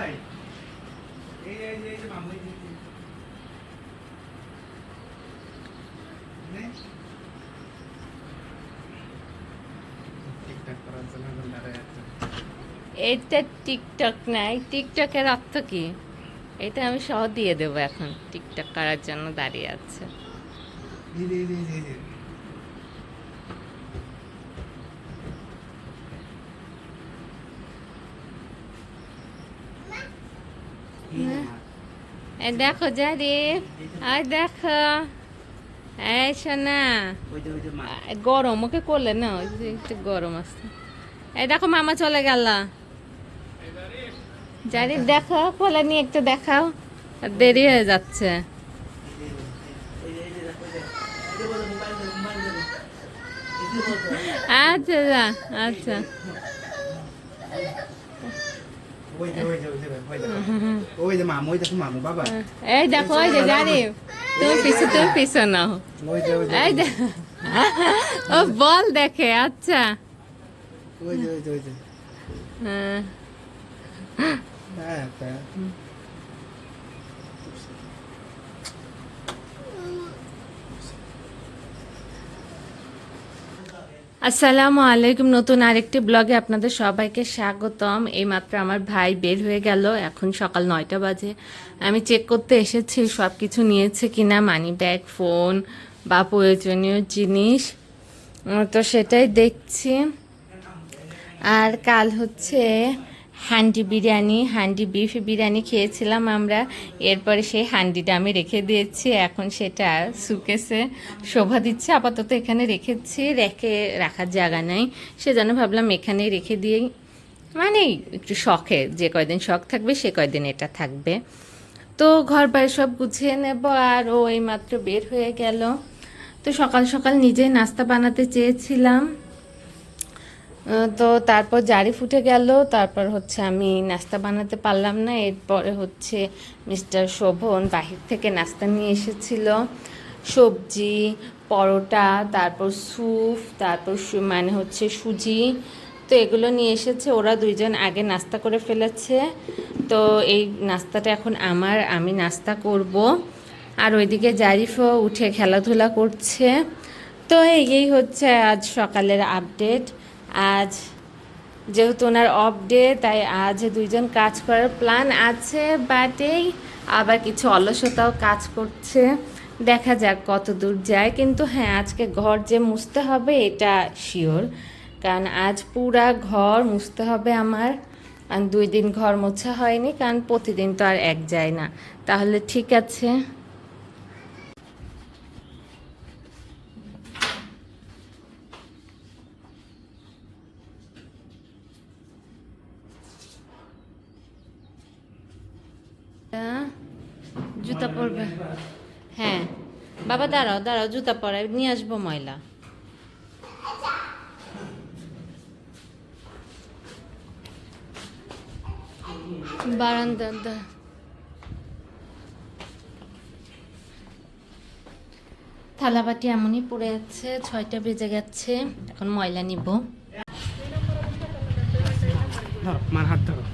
এই এই এই যে। এটা টিকটক নাই। টিকটকের অর্থ কি? এটা আমি সহ দিয়ে দেবো এখন। টিকটক করার জন্য দাঁড়িয়ে আছে এই যে, এই যে, এই যে, এই যে। এই যে মা। এই দেখো জারি আর দেখো এই। আহ, গরম ওকে করলে না একটু গরম আছে এই দেখো মামা চলে গেল জারি দেখো কোলে নিয়ে একটু দেখাও দেরি হয়ে যাচ্ছে। আচ্ছা আচ্ছা এই দেখো ওই যে জানি। তুমি পিছু তুমি পিছু নাও। ওই যে ওই যে এই ও বল দেখে আচ্ছা। ওই যে ওই যে ওই যে হ্যাঁ। আসসালামু আলাইকুম। নতুন আরেকটি ব্লগে আপনাদের সবাইকে স্বাগতম। এইমাত্র আমার ভাই বের হয়ে গেল। এখন সকাল নয়টা বাজে। আমি চেক করতে এসেছি সব কিছু নিয়েছে কিনা মানি ব্যাগ ফোন বা প্রয়োজনীয় জিনিস। তো সেটাই দেখছি। আর কাল হচ্ছে হান্ডি বিরিয়ানি, হান্ডি বিফ বিরিয়ানি খেয়েছিলাম আমরা। এরপরে সেই হান্ডিটা আমি রেখে দিয়েছি। এখন সেটা সুকেসে শোভা দিচ্ছে। আপাতত এখানে রেখেছি। রেখে রাখার জায়গা নেই। সেজন্য ভাবলাম এখানেই রেখে দিয়েই মানে একটু শখে। যে কয়দিন শখ থাকবে, সে কয়দিন এটা থাকবে। তো ঘর বাড়ি সব গুছিয়ে নেব আর ও এইমাত্র বের হয়ে গেল। তো সকাল সকাল নিজেই নাস্তা বানাতে চেয়েছিলাম। তো তারপর জারি ফুটে গেল, তারপর হচ্ছে আমি নাস্তা বানাতে পারলাম না, এরপরে হচ্ছে মিস্টার শোভন বাহির থেকে নাস্তা নিয়ে এসেছিল। সবজি, পরোটা, তারপর স্যুপ, তারপর মানে হচ্ছে সুজি, তো এগুলো নিয়ে এসেছে। ওরা দুইজন আগে নাস্তা করে ফেলেছে। তো এই নাস্তাটা এখন আমার, আমি নাস্তা করব। আর ওইদিকে জারিফও উঠে খেলাধুলা করছে। তো এই হচ্ছে আজ সকালের আপডেট আজ যেহেতু ওনার অফ ডে তাই আজ দুইজন কাজ করার প্ল্যান আছে বাট এই আবার কিছু অলসতাও কাজ করছে। দেখা যাক কত দূর যায়, কিন্তু হ্যাঁ আজকে ঘর যে মুছতে হবে, এটা শিওর কারণ আজ পুরা ঘর মুছতে হবে আমার। দুই দিন ঘর মোছা হয়নি, কারণ প্রতিদিন তো আর এক যায় না। তাহলে ঠিক আছে। জুতা পরবে। হ্যাঁ। বাবা, দাঁড়াও দাঁড়াও, জুতা নিয়ে আসব ময়লা। বারান্দা এমনই পড়ে আছে, ছয়টা বেজে গেছে। এখন ময়লা নিব। মার হাত ধরো।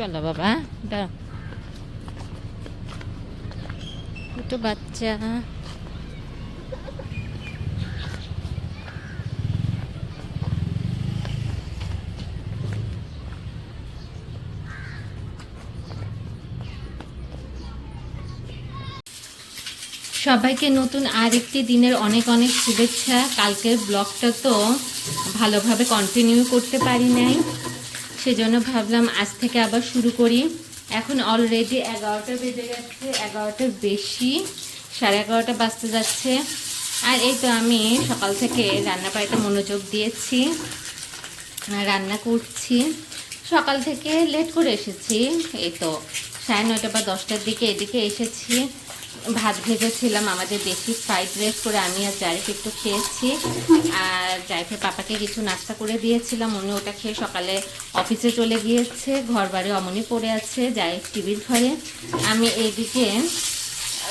চলো বাবা, দাঁড়াও। দুটো বাচ্চা। সবাইকে নতুন আরেকটি দিনের অনেক অনেক শুভেচ্ছা। কালকের ব্লগটা তো ভালোভাবে কন্টিনিউ করতে পারি নাই। সেজন্য ভাবলাম আজ থেকে আবার শুরু করি। এখন অলরেডি এগারোটা বেজে গেছে, এগারোটার বেশি, সাড়ে এগারোটা বাজতে যাচ্ছে। আর এই তো আমি সকাল থেকে রান্না বাড়িতে মনোযোগ দিয়েছি, রান্না করছি। সকাল থেকে লেট করে এসেছি, এই তো সাড়ে নয়টা বা দশটার দিকে এদিকে এসেছি। ভাত ভেজেছিলাম, আমাদের দেশি ফ্রাইড রাইস করে আমি আর জারিফ একটু খেয়েছি। আর জারিফের পাপাকে কিছু নাস্তা করে দিয়েছিলাম, উনি ওটা খেয়ে সকালে অফিসে চলে গিয়েছে ঘর বাড়ি অমনি পড়ে আছে, জারিফ টিভির ঘরে। আমি এইদিকে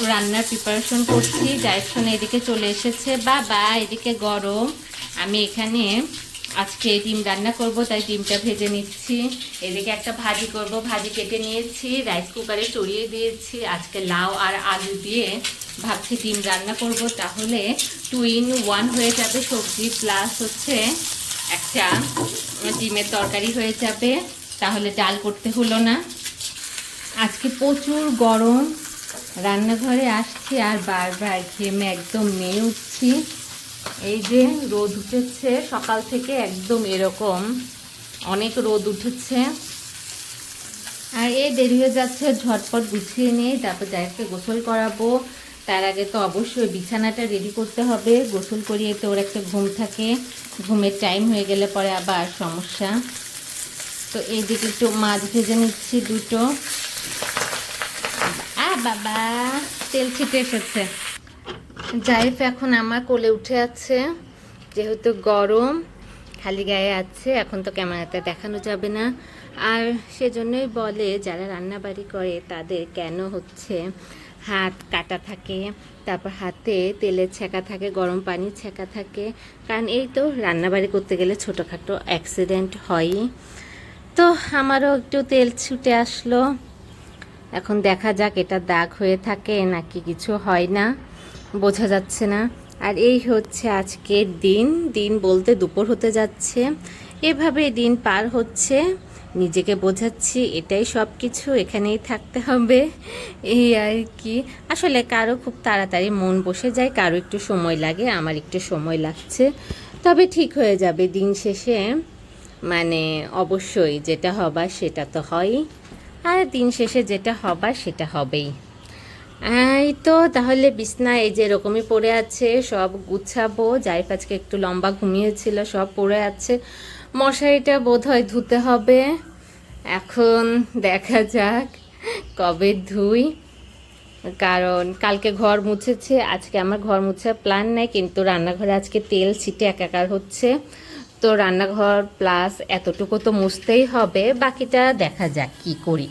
রান্নার প্রিপারেশন করছি, জারিফ এদিকে চলে এসেছে, বাবা, এদিকে গরম। আমি এখানে আজকে ডিম রান্না করব, তাই ডিমটা ভেজে নিচ্ছি। এদিকে একটা ভাজি করব, ভাজি কেটে নিয়েছি রাইস কুকারে চড়িয়ে দিয়েছি। আজকে লাউ আর আলু দিয়ে ভাবছি ডিম রান্না করব, তাহলে টু ইন ওয়ান হয়ে যাবে সবজি প্লাস হচ্ছে একটা ডিমের তরকারি হয়ে যাবে। তাহলে ডাল করতে হলো না। আজকে প্রচুর গরম। রান্নাঘরে আসছি আর বারবার ঘেমে একদম মেয়ে উঠছি। এই যে রোদ উঠেছে, সকাল থেকে একদম এরকম। অনেক রোদ উঠেছে। আর এই দেরি হয়ে যাচ্ছে, ঝটপট গুছিয়ে নিয়ে তারপর জায়গাকে গোসল করাবো। তার আগে তো অবশ্যই বিছানাটা রেডি করতে হবে। গোসল করিয়ে তো ওর একটা ঘুম থাকে। ঘুমের টাইম হয়ে গেলে পরে আবার সমস্যা। তো এই দিকে একটু মাছ ভেজে নিচ্ছি দুটো। আ বাবা, তেল ছিটে এসেছে। জাইফ এখন আমার কোলে উঠে আছে, যেহেতু গরম, খালি গায়ে আছে, এখন তো ক্যামেরাতে দেখানো যাবে না। আর সেজন্যই বলে, যারা রান্নাবাড়ি করে, তাদের কেন হচ্ছে হাত কাটা থাকে, তারপর হাতে তেলের ছ্যাঁকা থাকে, গরম পানির ছ্যাঁকা থাকে। কারণ এই তো রান্নাবাড়ি করতে গেলে ছোটোখাটো অ্যাক্সিডেন্ট হয়ই। তো আমারও একটু তেল ছুটে আসলো। এখন দেখা যাক, এটা দাগ হয়ে থাকে নাকি কিছু হয় না। বোঝা যাচ্ছে না। আর এই হচ্ছে আজকের দিন। দিন বলতে দুপুর হতে যাচ্ছে। এভাবে দিন পার হচ্ছে। নিজেকে বোঝাচ্ছি, এটাই সব কিছু এখানেই থাকতে হবে। এই আর কি। আসলে কারও খুব তাড়াতাড়ি মন বসে যায়, কারও একটু সময় লাগে, আমার একটু সময় লাগছে। তবে ঠিক হয়ে যাবে দিন শেষে। মানে অবশ্যই যেটা হবার সেটা তো হয়ই। আর দিন শেষে যেটা হবার সেটা হবেই। এই তো তাহলে বিছনা এই যে এরকমই পড়ে আছে, সব গুছাবো। যাই আজকে একটু লম্বা ঘুমিয়েছিল, সব পড়ে আছে। মশারিটা বোধ হয় ধুতে হবে। এখন দেখা যাক কবে ধুই। কারণ কালকে ঘর মুছেছে, আজকে আমার ঘর মুছার প্ল্যান নেই, কিন্তু রান্নাঘরে আজকে তেল ছিটে একাকার হচ্ছে। তো রান্নাঘর প্লাস এতটুকু তো মুছতেই হবে, বাকিটা দেখা যাক কি করি।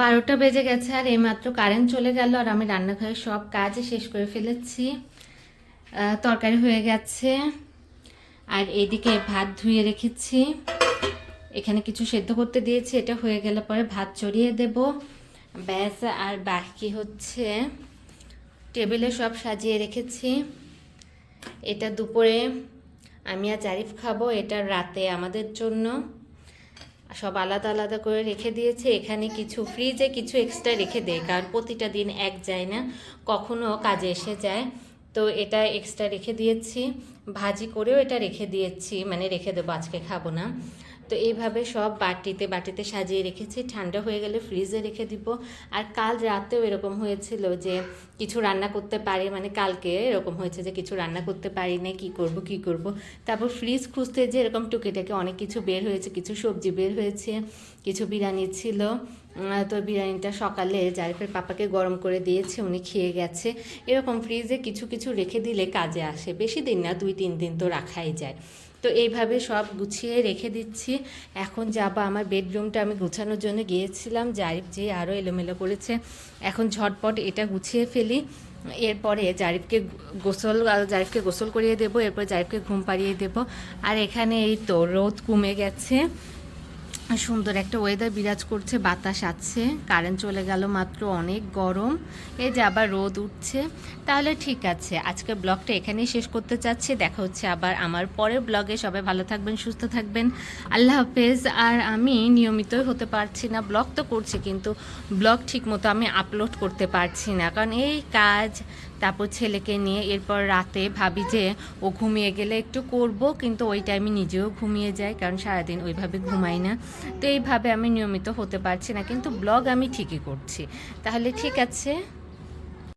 বারোটা বেজে গেছে আর এইমাত্র কারেন্ট চলে গেল আর আমি রান্নাঘরের সব কাজ শেষ করে ফেলেছি। তরকারি হয়ে গেছে আর এদিকে ভাত ধুয়ে রেখেছি। এখানে কিছু সেদ্ধ করতে দিয়েছি, এটা হয়ে গেলে পরে ভাত চড়িয়ে দেব। ব্যাস, আর বাকি হচ্ছে টেবিলে সব সাজিয়ে রেখেছি। এটা দুপুরে আমি আর জারিফ খাব, এটা রাতে আমাদের জন্য। সব আলাদা আলাদা করে রেখে দিয়েছে। এখানে কিছু ফ্রিজে কিছু এক্সট্রা রেখে দেয়, কারণ প্রতিটা দিন এক যায় না, কখনো কাজে এসে যায়। তো এটা এক্সট্রা রেখে দিয়েছি। ভাজি করেও এটা রেখে দিয়েছি মানে রেখে দেবো, আজকে খাব না। তো এইভাবে সব বাটিতে বাটিতে সাজিয়ে রেখেছি। ঠান্ডা হয়ে গেলে ফ্রিজে রেখে দিব। আর কাল রাতেও এরকম হয়েছিল যে কিছু রান্না করতে পারি মানে কালকে এরকম হয়েছে যে কিছু রান্না করতে পারি না কি করব কি করব। তারপর ফ্রিজ খুঁজতে যে এরকম টুকিটাকে অনেক কিছু বের হয়েছে, কিছু সবজি বের হয়েছে, কিছু বিরিয়ানি ছিল। তো বিরিয়ানিটা সকালে জারিফের পাপাকে গরম করে দিয়েছে, উনি খেয়ে গেছে। এরকম ফ্রিজে কিছু কিছু রেখে দিলে কাজে আসে। বেশি দিন না, দুই, তিন দিন তো রাখাই যায়। তো এইভাবে সব গুছিয়ে রেখে দিচ্ছি। এখন যাব আমার বেডরুমটা আমি গুছানোর জন্য গিয়েছিলাম। জারিফ যে আরও এলোমেলো করেছে। এখন ঝটপট এটা গুছিয়ে ফেলি। এরপরে জারিফকে গোসল জারিফকে গোসল করিয়ে দেবো। এরপর জারিফকে ঘুম পাড়িয়ে দেবো। আর এখানে এই তো রোদ কমে গেছে। সুন্দর একটা ওয়েদার বিরাজ করছে, বাতাস আছে কারেন্ট চলে গেল মাত্র অনেক গরম, এই যে আবার রোদ উঠছে, তাহলে ঠিক আছে, আজকের ব্লগটা এখানেই শেষ করতে চাচ্ছি, দেখা হচ্ছে আবার আমার পরের ব্লগে সবাই ভালো থাকবেন, সুস্থ থাকবেন, আল্লাহ হাফেজ, আর আমি নিয়মিতই হতে পারছি না ব্লগ তো করছি, কিন্তু ব্লগ ঠিক মতো আমি আপলোড করতে পারছি না, কারণ এই কাজ তারপর ছেলেকে নিয়ে এরপর রাতে ভাবি যে ও ঘুমিয়ে গেলে একটু করব, কিন্তু ওই টাইমে নিজেও ঘুমিয়ে যাই কারণ সারাদিন ওইভাবে ঘুমাই না। তো এইভাবে আমি নিয়মিত হতে পারছি না, কিন্তু ব্লগ আমি ঠিকই করছি। তাহলে ঠিক আছে?